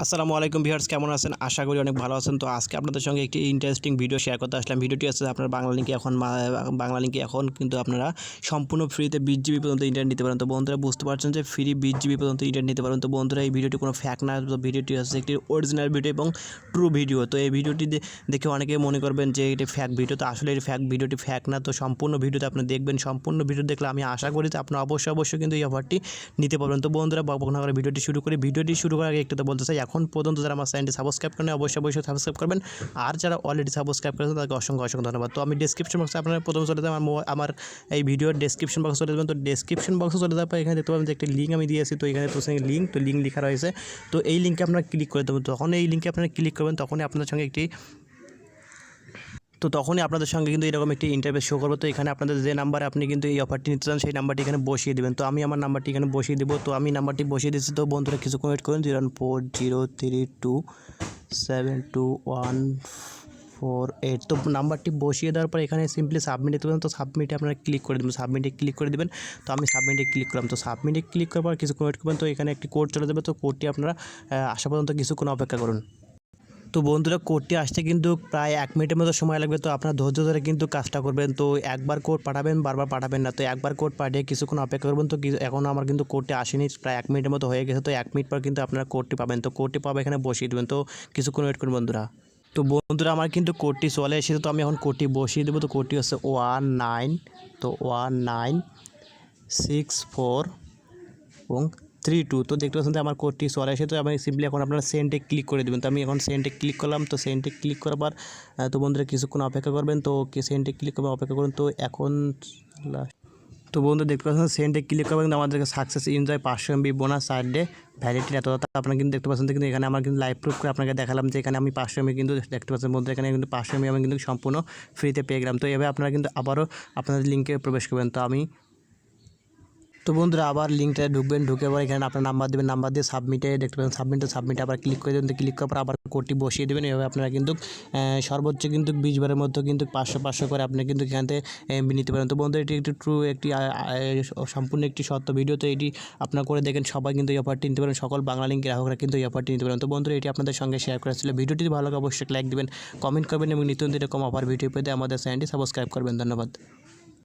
আসসালামু আলাইকুম ভিউয়ার্স, কেমন আছেন? আশা করি অনেক ভালো আছেন। তো আজকে আপনাদের সঙ্গে একটি ইন্টারেস্টিং ভিডিও শেয়ার করতে আসলাম। ভিডিওটি আছে আপনার বাংলা লিঙ্কে এখন বাংলা লিঙ্কে এখন কিন্তু আপনারা সম্পূর্ণ ফ্রিতে বিশ জিবি পর্যন্ত ইন্টারনেট নিতে পারেন। তো বন্ধুরা, বুঝতে পারছেন যে ফ্রি বিশ জিবি পর্যন্ত ইন্টারনেট নিতে পারেন। তো বন্ধুরা, এই ভিডিওটি কোনো ফ্যাক না, তো ভিডিওটি হচ্ছে একটি অরিজিনাল ভিডিও এবং ট্রু ভিডিও তো এই ভিডিওটি দেখে অনেকে মনে করবেন যে এটি ফ্যাক ভিডিও তো আসলে এই ফ্যাক ভিডিওটি ফ্যাক না। তো সম্পূর্ণ ভিডিওতে আপনি দেখবেন, সম্পূর্ণ ভিডিও দেখলে আমি আশা করি যে আপনারা অবশ্যই অবশ্যই কিন্তু এই অফারটি নিতে পারবেন। তো বন্ধুরা বক করে ভিডিওটি শুরু করি। ভিডিওটি শুরু করার আগে একটু তো বলতে চাই এখন পর্যন্ত যারা আমার চ্যানেলটি সাবস্ক্রাইব করেন অবশ্যই অবশ্যই সাবস্ক্রাইব করবেন। আর যারা অলরেডি সাবস্ক্রাইব করেছেন, তাদেরকে অসংখ্য অসংখ্য ধন্যবাদ। তো আমি ডেসক্রিপশন বক্সে আপনারা প্রথমে চলে যাবেন আমার আমার এই ভিডিওর ডেসক্রিপশন বক্সে চলে যাবেন। তো ডেসক্রিপশন বক্সে চলে যাওয়ার পর এখানে দেখতে পাবেন যে একটি লিঙ্ক আমি দিয়েছি। তো এখানে তো সেই লিঙ্ক তো লিঙ্ক লেখা রয়েছে। তো এই লিঙ্কে আপনারা ক্লিক করে দেবেন। তখন এই লিঙ্কে আপনারা ক্লিক করবেন। তখনই আপনার সঙ্গে একটি তো তখনই আপনাদের সঙ্গে কিন্তু এরকম একটি ইন্টারভিউ শো করব। তো এখানে আপনাদের যে নাম্বারে আপনি কিন্তু এই অফারটি নিতে চান, সেই নাম্বারটি এখানে বসিয়ে দেবেন। তো আমি আমার নাম্বারটি এখানে বসিয়ে দেবো। তো আমি নাম্বারটি বসিয়ে দিচ্ছি। তো বন্ধুরা, কিছুক্ষণ ওয়েট করুন। Zero four zero three two seven two one four eight তো নাম্বারটি বসিয়ে দেওয়ার পর এখানে সিম্পলি সাবমিট পারেন তো সাবমিটে আপনারা ক্লিক করে দেবেন। সাবমিটে ক্লিক করে দেবেন। তো আমি সাবমিটে ক্লিক করলাম। তো সাবমিটে ক্লিক করার পর কিছুক্ষণ ওয়েট করবেন তো এখানে একটি কোড চলে যাবে। তো কোডটি আপনারা আসা পর্যন্ত কিছুক্ষণ অপেক্ষা করুন। তো বন্ধুরা কোডটি আসতে কিন্তু প্রায় এক মিনিটের মতো সময় লাগবে, তো আপনার ধৈর্য ধরে কিন্তু কাজটা করবেন। তো একবার কোড পাঠাবেন, বারবার পাঠাবেন না। তো একবার কোড পাঠিয়ে কিছুক্ষণ অপেক্ষা করবেন, তো এখনও আমার কিন্তু কোডটি আসেনি, প্রায় এক মিনিটের মতো হয়ে গেছে। তো এক মিনিট পর কিন্তু আপনারা কোডটি পাবেন। তো কোডটি পাবে এখানে বসিয়ে দেবেন। তো কিছুক্ষণ ওয়েট করুন বন্ধুরা। তো বন্ধুরা আমার কিন্তু কোডটি চলে এসেছে, তো আমি এখন কোডটি বসিয়ে দেবো। তো কোডটি হচ্ছে ওয়ান নাইন, তো ওয়ান নাইন, সিক্স ফোর এবং থ্রি টু, তো দেখতে পাচ্ছেন আমার কোডটি চলে এসে তো আমি সিম্পলি এখন আপনারা সেন্টে ক্লিক করে দেবেন। তো আমি এখন সেন্টে ক্লিক করলাম। তো সেন্টে ক্লিক করার পর তো বন্ধুরা কিছুক্ষণ অপেক্ষা করবেন। তো সেন্টে ক্লিক করবেন, অপেক্ষা করুন। তো এখন last- তো বন্ধু দেখতে পাচ্ছেন সেন্টে ক্লিক করবেন কিন্তু আমাদেরকে সাকসেস এনজয় পাঁচশো MB bonus side day validity এত কথা। আপনারা কিন্তু দেখতে পাচ্ছেন কিন্তু এখানে আমার কিন্তু লাইভ প্রুফ করে আপনাকে দেখালাম যে এখানে আমি পাঁচশো এমবি কিন্তু দেখতে পাচ্ছেন বন্ধু এখানে কিন্তু পাঁচশো এমবি আমি কিন্তু সম্পূর্ণ ফ্রিতে পেয়ে গেলাম। তো এভাবে আপনারা কিন্তু আবারও আপনাদের লিঙ্কে প্রবেশ করবেন। তো আমি তো বন্ধুরা, আবার লিঙ্কটা ঢুকবেন, ঢুকে পর এখানে আপনার নাম্বার দেবেন নাম্বার দিয়ে সাবমিটে দেখতে পাবেন সাবমিটে সাবমিটে আবার ক্লিক করে দেবেন। তো ক্লিক করার পর আবার কোডটি বসিয়ে দেবেন, এভাবে আপনারা কিন্তু সর্বোচ্চ কিন্তু বিশ বারের মধ্যে কিন্তু পাঁচশো পাঁচশো করে আপনি কিন্তু এখান থেকে এমবি নিতে পারেন। তো বন্ধু এটি একটি ট্রু একটি সম্পূর্ণ একটি সত্য ভিডিও তো এটি আপনারা করে দেখেন, সবাই কিন্তু এই অফারটি নিতে পারেন, সকল বাংলা লিঙ্ক গ্রাহকরা কিন্তু এই অফারটি নিতে পারেন। তো বন্ধুরা, এটি আপনাদের সঙ্গে শেয়ার করা ছিল। ভিডিওটি ভালো লাগে, অবশ্যই লাইক দিবেন কমেন্ট করবেন এবং নিত্য নতুন এরকম অফার ভিডিও পেতে আমাদের চ্যানেলটি সাবস্ক্রাইব করবেন। ধন্যবাদ।